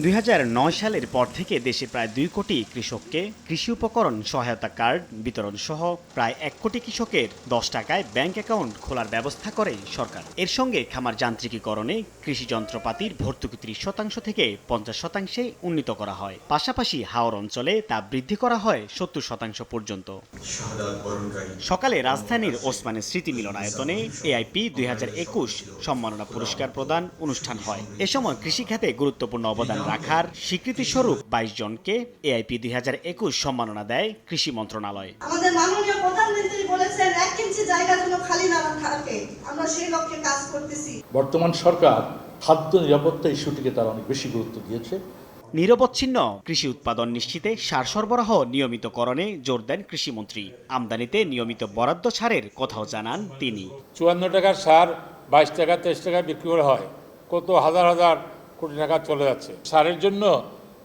দুই হাজার নয় সালের পর থেকে দেশে প্রায় দুই কোটি কৃষককে কৃষি উপকরণ সহায়তা কার্ড বিতরণ সহ প্রায় এক কোটি কৃষকের দশ টাকায় ব্যাংক অ্যাকাউন্ট খোলার ব্যবস্থা করে সরকার। এর সঙ্গে খামার যান্ত্রিকীকরণে কৃষি যন্ত্রপাতির ভর্তুকি ত্রিশ শতাংশ থেকে পঞ্চাশ শতাংশে উন্নীত করা হয়। পাশাপাশি হাওর অঞ্চলে তা বৃদ্ধি করা হয় সত্তর শতাংশ পর্যন্ত। সকালে রাজধানীর ওসমানের স্মৃতি মিলনায়তনে এআইপি দুই হাজার একুশ সম্মাননা পুরস্কার প্রদান অনুষ্ঠান হয়। এ সময় কৃষিখাতে গুরুত্বপূর্ণ অবদান রাখার স্বীকৃতি স্বরূপ বাইশ জনকে এআইপি দুই হাজার একুশ সম্মাননা দেয় কৃষি মন্ত্রণালয়। আমাদের মাননীয় প্রধানমন্ত্রী বলেছেন এক ইঞ্চি জায়গা যেন খালি না থাকে। আমরা সেই লক্ষ্যে কাজ করতেছি। বর্তমান সরকার খাদ্য নিরাপত্তা ইস্যুটিকে তারা অনেক বেশি গুরুত্ব দিয়েছে। নিরবচ্ছিন্ন কৃষি উৎপাদন নিশ্চিতে সার সরবরাহ নিয়মিতকরণে জোর দেন কৃষিমন্ত্রী আমদানিতে নিয়মিত বরাদ্দ ছাড়ের কথাও জানান তিনি। চুয়ান্ন টাকার সার বাইশ টাকা তেইশ টাকা বিক্রি করা হয়। কত হাজার হাজার কোটি টাকা চলে যাচ্ছে। সারের জন্য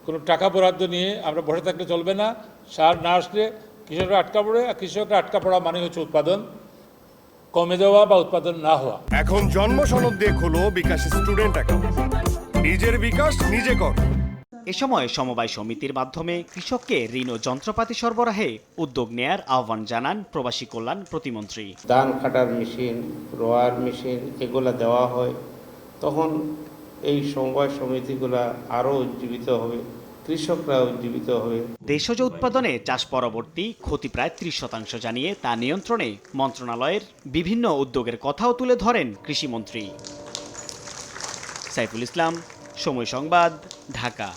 কোনো টাকা বরাদ্দ নিয়ে আমরা বসে থাকলে চলবে না। সার না আসলে কৃষকরা আটকা পড়ে আর কৃষকরা আটকা পড়া মানে হচ্ছে উৎপাদন কমে যাওয়া বা উৎপাদন না হওয়া। এখন জন্ম সনদ দিয়ে খোলো বিকাশ স্টুডেন্ট অ্যাকাউন্ট। নিজের বিকাশ নিজে কর। এ সময় সমবায় সমিতির মাধ্যমে কৃষককে ঋণ ও যন্ত্রপাতি সরবরাহে উদ্যোগ নেয়ার আহ্বান জানান প্রবাসী কল্যাণ প্রতিমন্ত্রী। ধান কাটার মেশিন রোয়ার মেশিন এগুলো দেওয়া হয়। তখন এই সমবায় সমিতিগুলা আরও উজ্জীবিত হবে কৃষকরা উজ্জীবিত হবে। দেশজ উৎপাদনে চাষ পরবর্তী ক্ষতি প্রায় ত্রিশ শতাংশ জানিয়ে তা নিয়ন্ত্রণে মন্ত্রণালয়ের বিভিন্ন উদ্যোগের কথাও তুলে ধরেন কৃষিমন্ত্রী। সাইফুল ইসলাম, সময় সংবাদ, ঢাকা।